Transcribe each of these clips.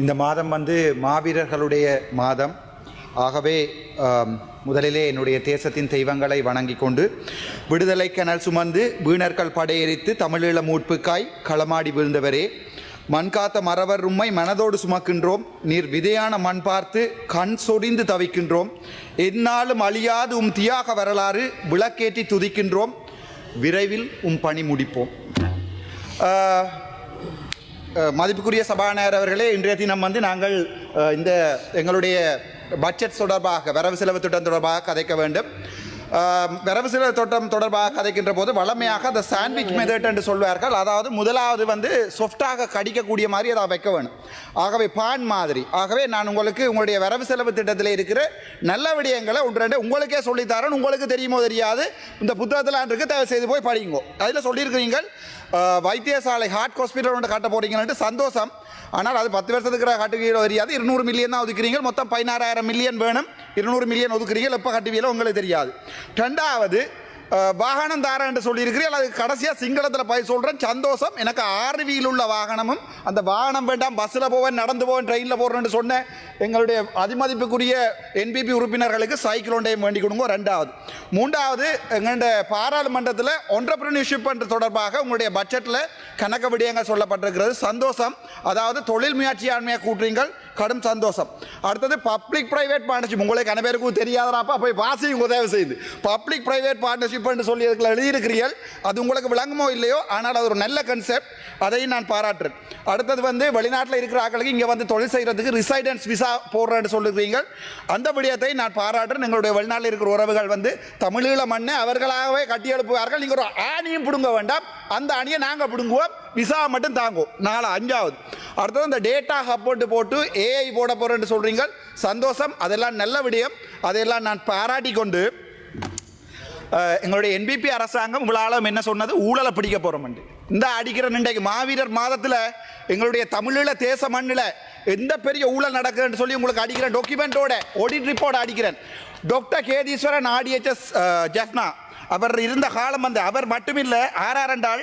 இந்த மாதம் வந்து மாவீரர்களுடைய மாதம். ஆகவே முதலிலே என்னுடைய தேசத்தின் தெய்வங்களை வணங்கி கொண்டு விடுதலை கனல் சுமந்து வீணர்கள் படையெறித்து தமிழீழ மூட்புக்காய் களமாடி வீழ்ந்தவரே. மண் காத்த மறவர் உம்மை மனதோடு சுமக்கின்றோம். நீர் விதையான மண் பார்த்து கண் சொரிந்து தவிக்கின்றோம். எந்நாளும் அழியாது உம் தியாக வரலாறு விளக்கேற்றி துதிக்கின்றோம். விரைவில் உம் பணி முடிப்போம். மதிப்புக்குரிய சபாநாயகர் அவர்களே இன்றைய தினம் வந்து நாங்கள் இந்த எங்களுடைய பட்ஜெட் தொடர்பாக வரவு செலவு திட்டம் தொடர்பாக கதைக்க வேண்டும். வரவு செலவு திட்டம் தொடர்பாக கதைக்கின்ற போது வளமையாக அந்த சாண்ட்விச் மெதட் என்று சொல்வார்கள். அதாவது முதலாவது வந்து சொஃப்டாக கடிக்கக்கூடிய மாதிரி அதை வைக்க வேணும். ஆகவே பான் மாதிரி. ஆகவே நான் உங்களுக்கு உங்களுடைய வரவு செலவு திட்டத்தில் இருக்கிற நல்ல விடயங்களை ஒன்று ரெண்டு உங்களுக்கே சொல்லித்தரேன் உங்களுக்கு தெரியுமோ தெரியாது. இந்த புத்தகத்தில் இருக்கு தயவு செய்து போய் படிங்கோ அதில் சொல்லியிருக்கிறீங்கள் வைத்தியசாலை ஹார்ட் ஹாஸ்பிட்டல் ஒன்று கட்ட போறீங்கன்ட்டு சந்தோஷம். ஆனால் அது பத்து வருஷத்துக்கு கட்டுவீங்களோ தெரியாது. இருநூறு மில்லியன் தான் ஒதுக்குறீங்க. மொத்தம் பதினாறாயிரம் மில்லியன் வேணும். இருநூறு மில்லியன் ஒதுக்குறீங்க. எப்போ கட்டுவீங்களோ உங்களுக்கு தெரியாது. ரெண்டாவது வாகனம் தாரேன் என்று சொல்லியிருக்கிறீர்கள். அது கடைசியாக சிங்களத்தில் போய் சொல்கிறேன் சந்தோஷம். எனக்கு ஆறு உள்ள வாகனமும் அந்த வாகனம் வேண்டாம். பஸ்ஸில் போவேன் நடந்து போவேன் ட்ரெயினில் போகிறேன்னு சொன்னேன். எங்களுடைய அதிமதிப்புக்குரிய என்பிபி உறுப்பினர்களுக்கு சைக்கிள் ஒன்றையும் வேண்டி கொடுங்க ரெண்டாவது. மூன்றாவது எங்களுடைய பாராளுமன்றத்தில் ஒன்றப்ரனியூஷிப் என்ற தொடர்பாக உங்களுடைய பட்ஜெட்டில் கணக்கு விடயங்கள் சொல்லப்பட்டிருக்கிறது. சந்தோஷம். அதாவது தொழில் முயற்சியாண்மையாக கூட்டுறீங்கள். கடும் சந்தோஷம். அடுத்தது பப்ளிக் பிரைவேட் பார்ட்னர்ஷிப் உங்களுக்கு கன பேருக்கும் தெரியாதராப்பா போய் வாசியும் உதவி செய்து. பப்ளிக் பிரைவேட் பார்ட்னர்ஷிப் என்று சொல்லி இருக்கிற எழுதியிருக்கிறீர்கள்? அது உங்களுக்கு விளங்குமோ இல்லையோ? ஆனால் அது ஒரு நல்ல கன்செப்ட் அதையும் நான் பாராட்டுறேன். அடுத்தது வந்து வெளிநாட்டில் இருக்கிற ஆக்களுக்கு இங்கே வந்து தொழில் செய்கிறதுக்கு ரிசைடன்ஸ் விசா போடுறேன்னு சொல்லுகிறீங்க அந்த விடயத்தை நான் பாராட்டுறேன். எங்களுடைய வெளிநாட்டில் இருக்கிற உறவுகள் வந்து தமிழீழ மண்ணை அவர்களாகவே கட்டி எழுப்புவார்கள். நீங்கள் ஒரு ஆணியும் பிடுங்க வேண்டாம். அந்த அணியை நாங்கள் பிடுங்குவோம். விசா மட்டும் தாங்குவோம். நாலு அஞ்சாவது. அடுத்தது இந்த டேட்டா ஹப்போட்டு போட்டு ஏஐ போட போகிறேன்னு சொல்கிறீங்க சந்தோஷம். அதெல்லாம் நல்ல விடயம். அதையெல்லாம் நான் பாராட்டி கொண்டு எங்களுடைய என்பிபி அரசாங்கம் உங்களாலும் என்ன சொன்னது ஊழலை பிடிக்க போகிறோம் இந்த அடிக்கிற இன்றைக்கு மாவீரர் மாதத்தில் எங்களுடைய தமிழீழ தேச மண்ணில் எந்த பெரிய ஊழல் நடக்குதுன்னு சொல்லி உங்களுக்கு அடிக்கிறேன். டாக்குமெண்ட்டோட ஆடிட் ரிப்போர்ட் அடிக்கிறேன். டாக்டர் கேதீஸ்வரன் ஆடிஎச்எஸ் ஜெஃப்னா அவர் இருந்த காலம் வந்து அவர் மட்டுமில்லை ஆறார் என்றால்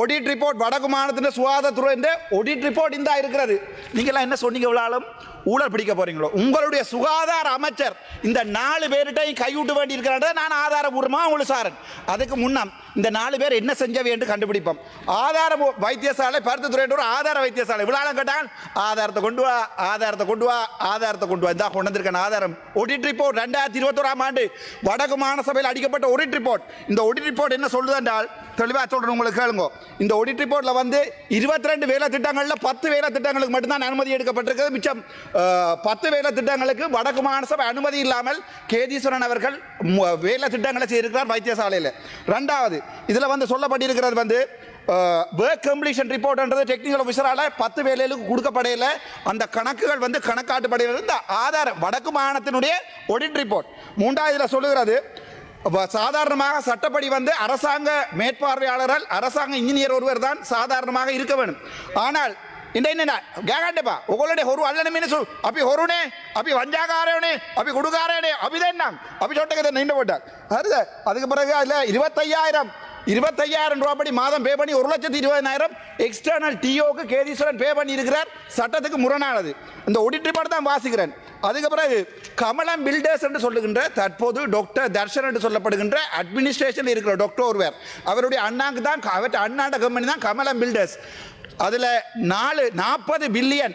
ஒடிட் ரிப்போர்ட் வடக்கு மாநிலத்தின் சுகாதாரத்துறை ஒடிட் ரிப்போர்ட் இந்த இருக்கிறது. நீங்களாம் என்ன சொன்னீங்க இவ்வளோ ஊழல் பிடிக்க போறீங்களோ? உங்களுடைய சுகாதார அமைச்சர் இந்த நாலு பேர்கிட்டையும் கைவிட்டு வேண்டி இருக்கிறாங்க நான் ஆதாரபூர்வமாக உங்களுக்கு சாரன் அதுக்கு முன்னாம் இந்த நாலு பேர் என்ன செஞ்சவை என்று கண்டுபிடிப்போம். ஆதார வைத்தியசாலை பருத்துத்துறை ஒரு ஆதார வைத்தியசாலை. இவ்வளோ கேட்டால் ஆதாரத்தை கொண்டு வா ஆதாரத்தை கொண்டு வா ஆதாரத்தை கொண்டு வா. இதான் கொண்டு வந்திருக்கேன் ஆதாரம். ஒடிட் ரிப்போர்ட் ரெண்டாயிரத்தி இருபத்தோராம் ஆண்டு வடக்கு மாநசபையில் அடிக்கப்பட்ட ஒடிட் ரிப்போர்ட் இந்த ஒடிட் ரிப்போர்ட் என்ன சொல்லுது என்றால் தெளிவாக சொல்கிறேன் உங்களுக்கு கேளுங்க. இந்த ஒடிட் ரிப்போர்ட்டில் வந்து இருபத்தி ரெண்டு வேலை திட்டங்களில் பத்து வேலை திட்டங்களுக்கு மட்டும்தான் அனுமதி எடுக்கப்பட்டிருக்கிறது மிச்சம் பத்து வேலை திட்டங்களுக்கு வடக்கு மாநிலசபை அனுமதி இல்லாமல் கேதீஸ்வரன் அவர்கள் வேலை திட்டங்களை செய்திருக்கிறார் வைத்தியசாலையில். ரெண்டாவது இதில் வந்து சொல்லப்பட்டிருக்கிறது வந்து ஒர்க் கம்ப்ளீஷன் ரிப்போர்ட்ன்றது டெக்னிக்கல் ஆஃபீஸரால் பத்து வேலைகளுக்கு கொடுக்கப்படையில் அந்த கணக்குகள் வந்து கணக்காட்டுப்படையில் இந்த ஆதாரம் வடக்கு மாகாணத்தினுடைய ஒடிட் ரிப்போர்ட் மூன்றாவது இதில் சொல்லுகிறது சாதாரணமாக சட்டப்படி வந்து அரசாங்க மேற்பார்வையாளரால் அரசாங்க இன்ஜினியர் ஒருவர் தான் சாதாரணமாக இருக்க வேண்டும் ஆனால் இந்த என்ன கேகாண்டேப்பா உங்களுடைய ஒரு அல்லன மீனசு அப்படி ஒருனே அப்படி வஞ்சாகாரனே அப்படி குடுகாரனே அப்படிதான் அப்படி சொட்டக்கதை நின்று போட்டார். அதுக்கு பிறகு அதில் இருபத்தையாயிரம் இருபத்தையாயிரம் ரூபாய் மாதம் பே பண்ணி ஒரு லட்சத்தி இருபதாயிரம் எக்ஸ்டர்னல் டிஓக்கு கேதீஸ்வரன் பே பண்ணி இருக்கிறார் சட்டத்துக்கு முரணானது. இந்த ஒடிட் தான் வாசிக்கிறேன். அதுக்கு பிறகு கமலம் பில்டர்ஸ் என்று சொல்லுகின்ற தற்போது டாக்டர் தர்ஷன் என்று சொல்லப்படுகின்ற அட்மினிஸ்ட்ரேஷன் இருக்கிற டாக்டர் ஒருவர். அவருடைய அண்ணாக்கு தான் அவற்றை அண்ணாண்ட கம்பெனி தான் கமலம் பில்டர்ஸ் அதில் நாலு நாற்பது billion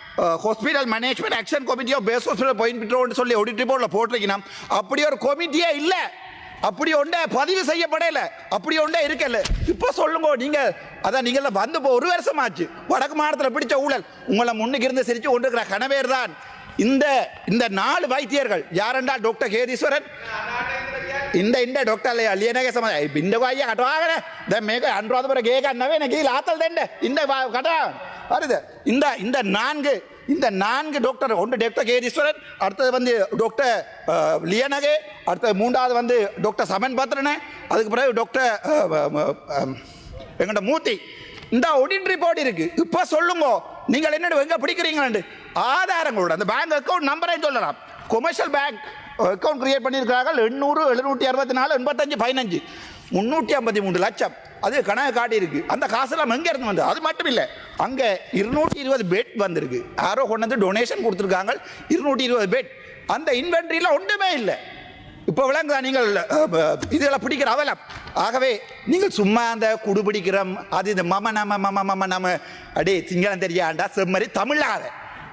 hospital management action committee of base hospital point பிட்ரோன்னு சொல்லி ஆடிட் ரிப்போர்ட்டில் போட்டிருக்கணும் அப்படி ஒரு கமிட்டியே இல்லை. அப்படி ஒன்றே பதிவு செய்யப்படல. அப்படி ஒன்றே இருக்கல. இப்போ சொல்லுங்க நீங்கள் அதான் நீங்க வந்து இப்போ ஒரு வருஷம் ஆச்சு வடக்கு மாநிலத்தில் பிடிச்ச ஊழல். உங்களை முன்னுக்கு இருந்து சிரித்து கொண்டிருக்கிற கணவேர் தான் இந்த இந்த நாலு வைத்தியர்கள் யாரென்றால் டாக்டர் கேதீஸ்வரன் ඉන්ද ඉන්ඩ ඩොක්ටල්ල අලියනක සම බින්ඩවාය කටවාගෙන ද මේක අන්රෝධපර ගේකන්නවේ නැකි ලාතල් දෙන්න ඉන්න කටා හරිද இந்த இந்த நான்கு இந்த நான்கு டாக்டர் ஒன்று டாக்டர் கேதீஸ்வரன் அடுத்தது வந்து டாக்டர் அஹ், லியனகே அடுத்தது மூன்றாவது வந்து டாக்டர் சமன் பத்ரனே அதுக்கு பிறகு டாக்டர் எங்கள்ட மூர்த்தி இந்த ஒடிட் ரிப்போர்ட் இருக்கு இப்போ சொல்லுங்க நீங்கள் என்ன எங்க பிடிக்கிறீங்களாண்டு ஆதாரங்களோட அந்த பேங்க் அக்கௌண்ட் நம்பரையும் சொல்லலாம் கொமர்ஷியல் பேங்க் அக்கௌண்ட் கிரியேட் பண்ணியிருக்கிறார்கள். எண்ணூறு எழுநூற்றி அறுபத்தி நாலு எண்பத்தஞ்சு பதினஞ்சு. முந்நூற்றி ஐம்பத்தி மூணு லட்சம். அது கணக்கு காட்டியிருக்கு. அந்த காசெல்லாம் எங்கே இருந்து வந்தது? அது மட்டும் இல்லை. அங்கே இருநூற்றி இருபது பெட் வந்திருக்கு. யாரோ கொண்டு வந்து டொனேஷன் கொடுத்துருக்காங்க. இருநூற்றி இருபது பெட் அந்த இன்வென்ட்ரியில் ஒன்றுமே இல்லை. இப்போ விளங்குதா நீங்கள் இதெல்லாம் பிடிக்கிற அவலம்? ஆகவே நீங்கள் சும்மா அந்த குடு பிடிக்கிறோம் அது இந்த மம நம மம மம நம அடே சிங்களம் தெரியாண்டா? செம்மறி தமிழாத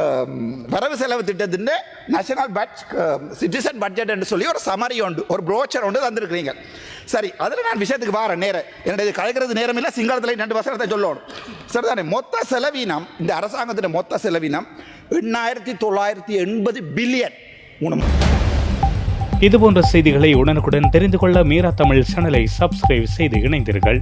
Um, வரவு செலவு திட்டத்தின் நேஷனல் பட்ஜ் சிட்டிசன் பட்ஜெட் என்று சொல்லி ஒரு சமரி உண்டு ஒரு ப்ரோச்சர் ஒன்று தந்திருக்கிறீங்க. சரி அதில் நான் விஷயத்துக்கு வரேன் நேரம் என்னுடைய இது கலைக்கிறது நேரம் இல்லை சிங்களத்தில் ரெண்டு வசனத்தை சொல்லணும். சரிதானே? மொத்த செலவீனம் இந்த அரசாங்கத்தின் மொத்த செலவீனம் எண்ணாயிரத்தி தொள்ளாயிரத்தி எண்பது பில்லியன். இதுபோன்ற செய்திகளை உடனுக்குடன் தெரிந்து கொள்ள மீரா தமிழ் சேனலை சப்ஸ்கிரைப் செய்து இணைந்தீர்கள்